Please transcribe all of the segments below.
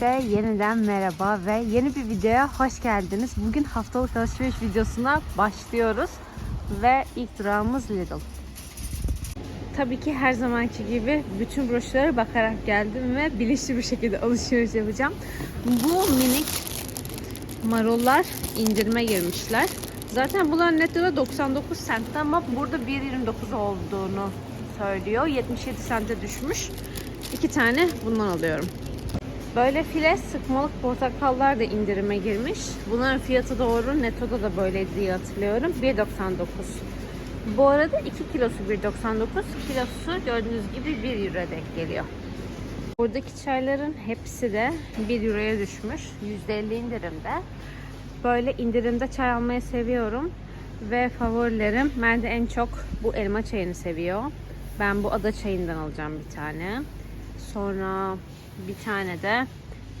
Herkese yeniden merhaba ve yeni bir videoya hoş geldiniz. Bugün haftalık alışveriş videosuna başlıyoruz ve ilk durağımız Lidl. Tabii ki her zamanki gibi bütün broşürlere bakarak geldim ve bilinçli bir şekilde alışveriş yapacağım. Bu minik marullar indirime girmişler. Zaten bunlar nette 99 cent ama burada 1.29 olduğunu söylüyor. 77 sente düşmüş. İki tane bundan alıyorum. Böyle file sıkmalık portakallar da indirime girmiş. Bunların fiyatı doğru. Netto'da da böyle diye hatırlıyorum. 1.99. Bu arada 2 kilosu 1.99. Kilosu gördüğünüz gibi 1 euro denk geliyor. Buradaki çayların hepsi de 1 euroya düşmüş. %50 indirimde. Böyle indirimde çay almayı seviyorum. Ve favorilerim ben de en çok bu elma çayını seviyor. Ben bu ada çayından alacağım bir tane. Sonra bir tane de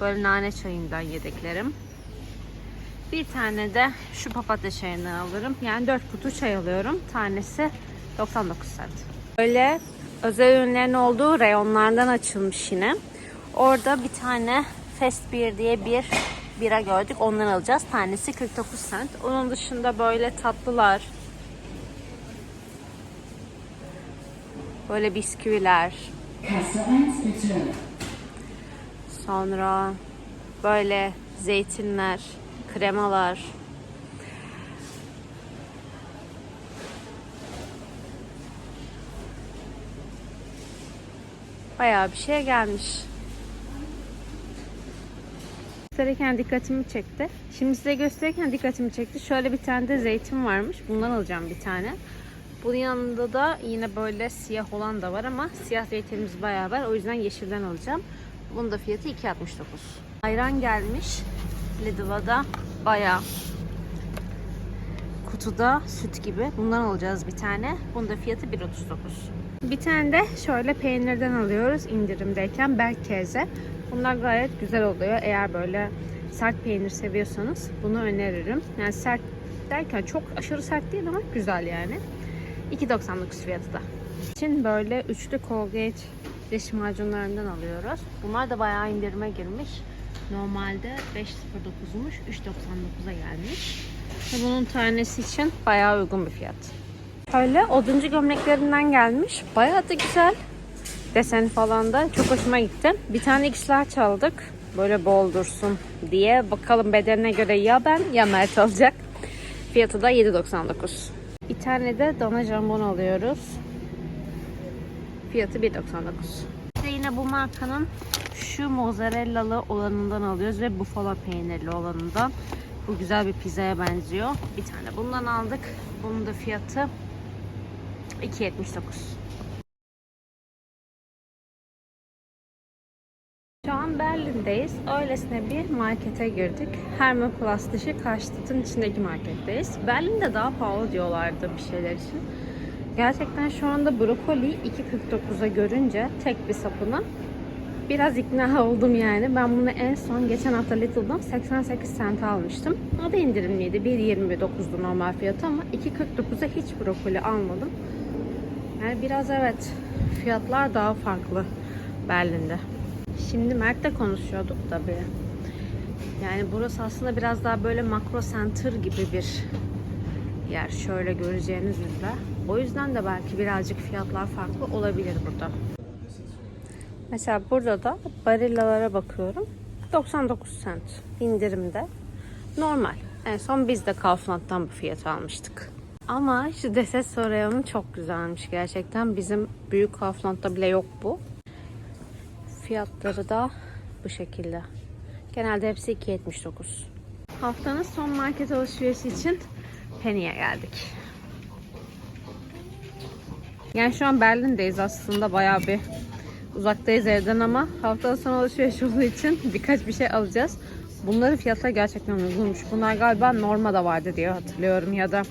böyle nane çayından yedeklerim. Bir tane de şu papatya çayından alırım. Yani 4 kutu çay alıyorum. Tanesi 99 cent. Böyle özel ürünlerin olduğu reyonlardan açılmış yine. Orada bir tane Fest Beer diye bir bira gördük. Ondan alacağız. Tanesi 49 cent. Onun dışında böyle tatlılar, böyle bisküviler, Kasse 1 bitte. Sonra böyle zeytinler, kremalar. Bayağı bir şey gelmiş. Gösterirken dikkatimi çekti. Şimdi size gösterirken dikkatimi çekti. Şöyle bir tane de zeytin varmış. Bundan alacağım bir tane. Bunun yanında da yine böyle siyah olan da var ama siyah zeytinimiz bayağı var. O yüzden yeşilden alacağım. Bunun da fiyatı 2.69. Ayran gelmiş. Lidl'a da bayağı kutuda süt gibi. Bundan alacağız bir tane. Bunun da fiyatı 1.39. Bir tane de şöyle peynirden alıyoruz indirimdeyken Berkeze. Bunlar gayet güzel oluyor. Eğer böyle sert peynir seviyorsanız bunu öneririm. Yani sert derken çok aşırı sert değil ama güzel yani. 2.99 fiyatı da. Için böyle üçlü Colgate diş macunlarından alıyoruz. Bunlar da bayağı indirime girmiş. Normalde 5.09'muş. 3.99'a gelmiş. Ve bunun tanesi için bayağı uygun bir fiyat. Şöyle oduncu gömleklerinden gelmiş. Bayağı da güzel. Desen falan da çok hoşuma gitti. Bir tane X'ler çaldık. Böyle bol dursun diye. Bakalım bedenine göre ya ben ya Mert alacak. Fiyatı da 7.99. Bir tane de dana jambon alıyoruz. Fiyatı 1.99. İşte yine bu markanın şu mozzarellalı olanından alıyoruz ve buffalo peynirli olanından. Bu güzel bir pizzaya benziyor. Bir tane bundan aldık. Bunun da fiyatı 2.79. Berlin'deyiz. Öylesine bir markete girdik. Hermoplas dışı Karşıt'ın içindeki marketteyiz. Berlin'de daha pahalı diyorlardı bir şeyler için. Gerçekten şu anda brokoli 2.49'a görünce tek bir sapını biraz ikna oldum yani. Ben bunu en son geçen hafta Lidl'dan 88 cent almıştım. O da indirimliydi. 1.29'du normal fiyatı ama 2.49'a hiç brokoli almadım. Yani biraz evet fiyatlar daha farklı Berlin'de. Şimdi Mert'le konuşuyorduk tabii. Yani burası aslında biraz daha böyle makro center gibi bir yer. Şöyle göreceğiniz üzere. O yüzden de belki birazcık fiyatlar farklı olabilir burada. Mesela burada da barillalara bakıyorum. 99 cent indirimde. Normal. En son biz de Kaufland'dan bu fiyatı almıştık. Ama şu deset reyonu çok güzelmiş gerçekten. Bizim büyük Kaufland'da bile yok bu. Fiyatları da bu şekilde. Genelde hepsi 2.79. Haftanın son market alışverişi için Penny'e geldik. Yani şu an Berlin'deyiz aslında bayağı bir uzaktayız evden ama haftanın son alışveriş olduğu için birkaç bir şey alacağız. Bunların fiyatları gerçekten uygunmuş. Bunlar galiba Norma'da vardı diye hatırlıyorum ya da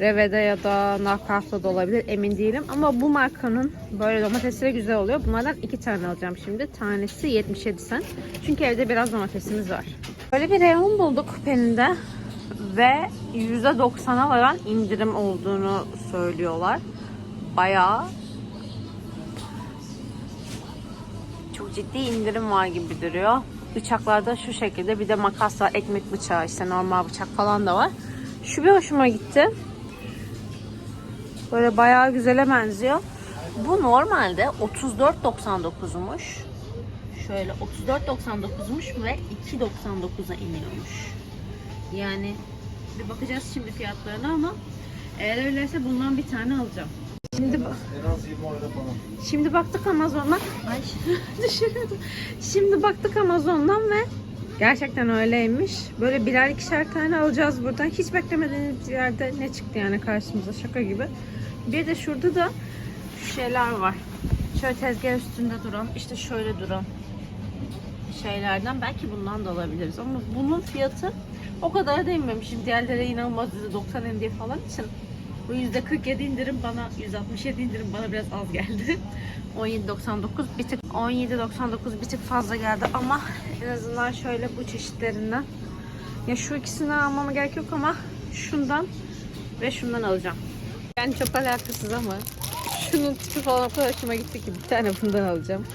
Reve'de ya da Nakart'ta da olabilir emin değilim. Ama bu markanın böyle domatesleri güzel oluyor. Bunlardan iki tane alacağım şimdi. Tanesi 77 cent. Çünkü evde biraz domatesimiz var. Böyle bir reyon bulduk Penny'de. Ve %90'a varan indirim olduğunu söylüyorlar. Bayağı çok ciddi indirim var gibi duruyor. Bıçaklarda şu şekilde bir de makas var, ekmek bıçağı işte normal bıçak falan da var. Şu bir hoşuma gitti. Böyle bayağı güzele benziyor. Bu normalde 34.99'muş. Şöyle 34.99'muş ve 2.99'a iniyormuş. Yani bir bakacağız şimdi fiyatlarına ama eğer öyleyse bundan bir tane alacağım. Şimdi bak. Şimdi baktık Amazon'dan. Ay düşürüyordum. Şimdi baktık Amazon'dan ve gerçekten öyleymiş. Böyle birer ikişer tane alacağız buradan. Hiç beklemediğimiz yerde ne çıktı yani karşımıza şaka gibi. Bir de şurada da şeyler var. Şöyle tezgah üstünde duran, işte şöyle duran şeylerden belki bundan da alabiliriz ama bunun fiyatı o kadar değinmemişim. Diğerlere inanılmaz %90 indiği falan için bu %47 indirim bana 167 indirim bana biraz az geldi. 17.99 bir tık 17.99 bir tık fazla geldi ama en azından şöyle bu çeşitlerinden ya şu ikisini almama gerek yok ama şundan ve şundan alacağım. Yani çok alakasız ama şunun tipi falan o kadar hoşuma gitti ki bir tane bundan alacağım.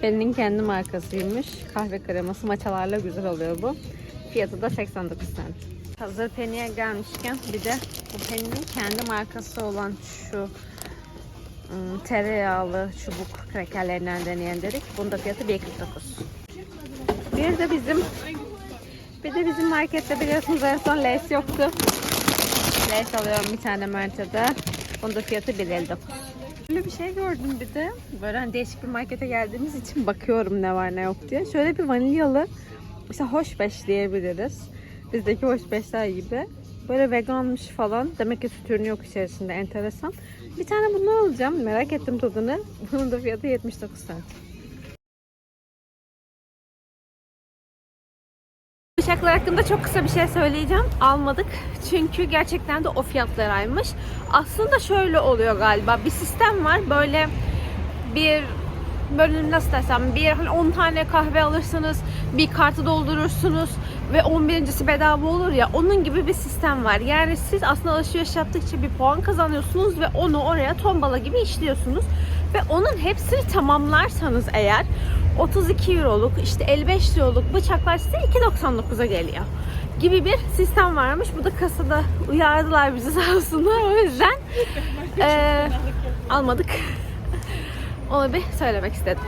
Penny'nin kendi markasıymış. Kahve kreması maçalarla güzel oluyor bu. Fiyatı da 89 cent. Hazır Penny'e gelmişken bir de bu Penny'nin kendi markası olan şu ım, tereyağlı çubuk krekerlerinden deneyen dedik. Bunun da fiyatı 1.49. Bir de bizim bir de bizim markette biliyorsunuz en son Lays yoktu. Lays alıyorum bir tane Mert'e Bunun da fiyatı 1.59. Böyle bir şey gördüm bir de. Böyle hani değişik bir markete geldiğimiz için bakıyorum ne var ne yok diye. Şöyle bir vanilyalı işte hoş beş diyebiliriz. Bizdeki hoş beşler gibi. Böyle veganmış falan. Demek ki süt ürünü yok içerisinde. Enteresan. Bir tane bundan alacağım. Merak ettim tadını. Bunun da fiyatı 79 cent. Bıçaklar hakkında çok kısa bir şey söyleyeceğim. Almadık. Çünkü gerçekten de o fiyatlaraymış. Aslında şöyle oluyor galiba. Bir sistem var. Böyle bir böyle nasıl desem bir hani 10 tane kahve alırsınız bir kartı doldurursunuz ve 11.si bedava olur ya onun gibi bir sistem var. Yani siz aslında alışveriş yaptıkça bir puan kazanıyorsunuz ve onu oraya tombala gibi işliyorsunuz. Ve onun hepsini tamamlarsanız eğer 32 euroluk işte 55 euroluk bıçaklar size 2.99'a geliyor gibi bir sistem varmış. Bu da kasada uyardılar bizi sağ olsunlar. O yüzden eee, almadık. Onu bir söylemek istedim.